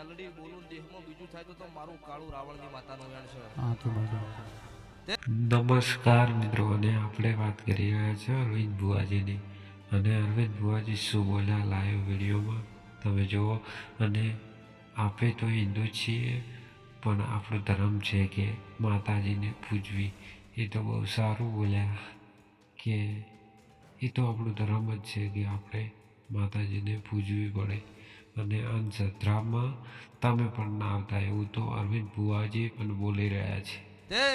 મેલડી બોલું દેહમાં બીજું થાય તો તો મારું કાળું રાવણની માતાનું વેણ છે. હા તો બરાબર નમસ્કાર મિત્રો અને આપણે વાત કરી રહ્યા છીએ અરવિંદ ભુવાજીની. અને અરવિંદ ભુવાજી શું બોલ્યા લાઈવ વિડીયોમાં? તમે જુઓ અને આપણે તો હિન્દુ છીએ પણ આપણો ધર્મ છે કે માતાજીને પૂજવી. એ તો બહુ સારું બોલ્યા કે એ તો આપણો ધર્મ જ છે કે આપણે માતાજીને પૂજવી પડે. અને અંધશ્રદ્ધામાં તમે પણ ના આવતા એવું તો અરવિંદ ભુવાજી પણ બોલી રહ્યા છે.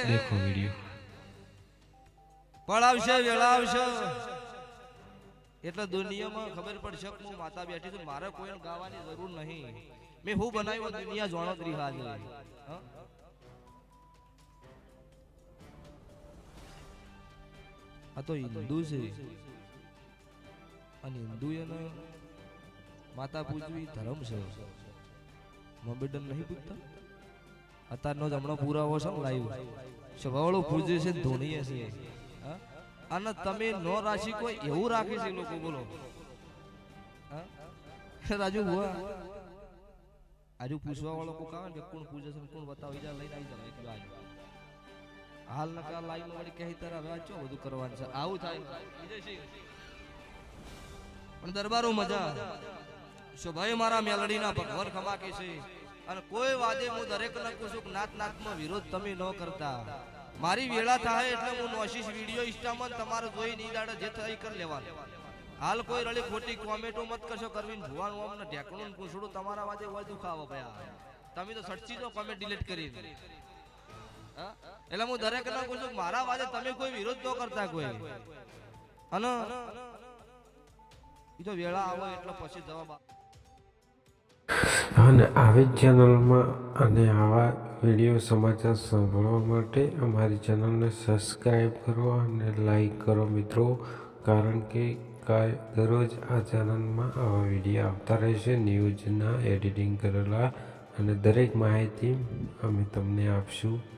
દેખો વીડિયો. પડાવશે વેળાવશે એટલે દુનિયામાં ખબર પડશે કે હું માતા બેઠી છું મારે કોઈને ગાવાની જરૂર નહીં. મેં હું બનાવ્યો દુનિયા જોણો જ હાલ આ તો હિન્દુ છે. અને હિન્દુ એને માતા પૂજવી ધર્મ છે. મોમેડન નહીં પૂજતા? અત્યારનો જ હમણાં પુરાવો છે લાઈવ. સવાળો પૂજે છે ધોનીએ છે? અને તમે નો રાશિ કોઈ એવું રાખે છે લોકો બોલો? રાજુ હોય આજુ પૂછવા વાળો કોઈ આવે કે કોણ પૂજે છે કોણ બતાવી જાય લઈને આવી એટલે આજુ હાલ નકા લાઈન વળી કહી તારા હવે બધું કરવાનું છે? આવું થાય. પણ દરબારો મજા શોભાઈ મારા મેલડીના ભગવાન ખમાકે છે, અને કોઈ વાદે હું દરેક ને કહું છું નાત નાતમાં વિરોધ તમે ન કરતા. મારી વેળા થાય એટલે હું નોશીશ વીડિયો ઇન્સ્ટામાં તમારો જોઈ નહીં દાડે જે થઈ કરી લેવાનું. હાલ કોઈ રળી ખોટી કોમેન્ટો મત કરશો કરવી ભુવાનું આમ ને ઢેકણું પૂછડું, તમારા વાજે હોય દુખાવો ભયા. તમે તો સચ્ચી તો કોમેન્ટ ડિલીટ કરી એટલે હું દરેક ને કહું છું મારા વાજે તમે કોઈ વિરોધ ન કરતા કોઈ. અને અને આવી જ ચેનલમાં અને આવા વીડિયો સમાચાર સાંભળવા માટે અમારી ચેનલને સબસ્ક્રાઈબ કરો અને લાઈક કરો મિત્રો. કારણ કે દરરોજ આ ચેનલમાં આવા વીડિયો આવતા રહેશે ન્યૂઝના એડિટિંગ કરેલા. અને દરેક માહિતી અમે તમને આપશું.